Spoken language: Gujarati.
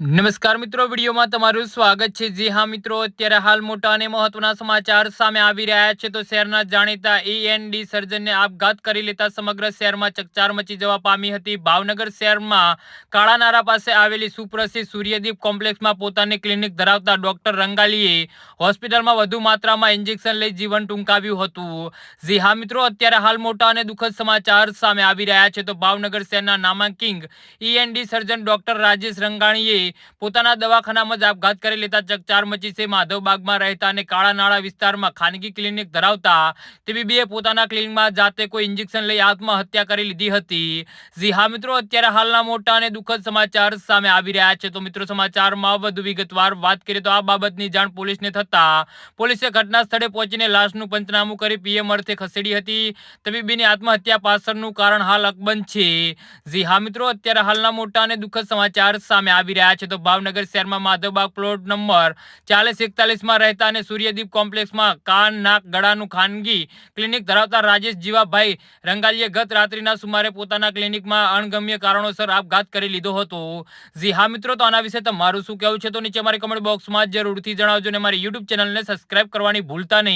નમસ્કાર મિત્રો, વિડીયોમાં તમારું સ્વાગત છે. જી હા મિત્રો, અત્યારે હાલ મોટા અને મહત્વના સમાચાર સામે આવી રહ્યા છે. તો શહેરના જાણીતા ઈએનડી સર્જનને આપઘાત કરી લેતા સમગ્ર શહેરમાં ચકચાર મચી જવા પામી હતી. ભાવનગર શહેરમાં કાળાનારા પાસે આવેલી સુપ્રસિદ્ધ સૂર્યદીપ કોમ્પ્લેક્સમાં પોતાની ક્લિનિક ધરાવતા ડોક્ટર રંગાલીએ હોસ્પિટલમાં વધુ માત્રામાં ઇન્જેક્શન લઈ જીવન ટૂંકાવ્યું હતું. જી હા મિત્રો, અત્યારે હાલ મોટા અને દુઃખદ સમાચાર સામે આવી રહ્યા છે. તો ભાવનગર શહેરના નામાંકિંગ ઈએનડી સર્જન ડોક્ટર રાજેશ રંગાણીએ પોતાના દવાખાનામાં જ આપઘાત કરી લેતા ચકચાર મચી છે માધવબાગમાં રહેતા અને કાળા નાળા વિસ્તારમાં ખાનગી ક્લિનિક ધરાવતા તબીબીએ પોતાના ક્લિનિકમાં જાતે કોઈ ઇન્જેક્શન લઈ આત્મહત્યા કરી લીધી હતી. જી હા મિત્રો, અત્યારે હાલના મોટા અને દુઃખદ સમાચાર સામે આવી રહ્યા છે. તો મિત્રો, સમાચારમાં વધુ વિગતવાર વાત કરીએ તો આ બાબતની જાણ પોલીસને થતા પોલીસે ઘટના સ્થળે પહોંચીને લાશનું પંચનામું કરી પીએમ અર્થે ખસેડી હતી. તબીબીની આત્મહત્યા પાછળનું કારણ હાલ અકબંધ છે. જી હા મિત્રો, અત્યારે હાલના મોટા અને દુઃખદ સમાચાર સામે આવી છે તો ભાવનગર શહેરમાં માધવબાગ પ્લોટ નંબર ચાલીસ એકતાલીસમાં રહેતા અને સૂર્યદીપ કોમ્પ્લેક્સમાં કાન, નાક, ગળાનું ખાનગી ક્લિનિક ધરાવતા રાજેશ જીવાભાઈ રંગાલીએ ગત રાત્રિના સુમારે પોતાના ક્લિનિકમાં અણગમ્ય કારણોસર આપઘાત કરી લીધો હતો. જી હા મિત્રો, તો આના વિશે તમારું શું કહેવું છે? તો નીચે મારી કમેન્ટ બોક્સમાં જરૂરથી જણાવજો અને મારી યુટ્યુબ ચેનલને સબસ્ક્રાઇબ કરવાની ભૂલતા નહીં.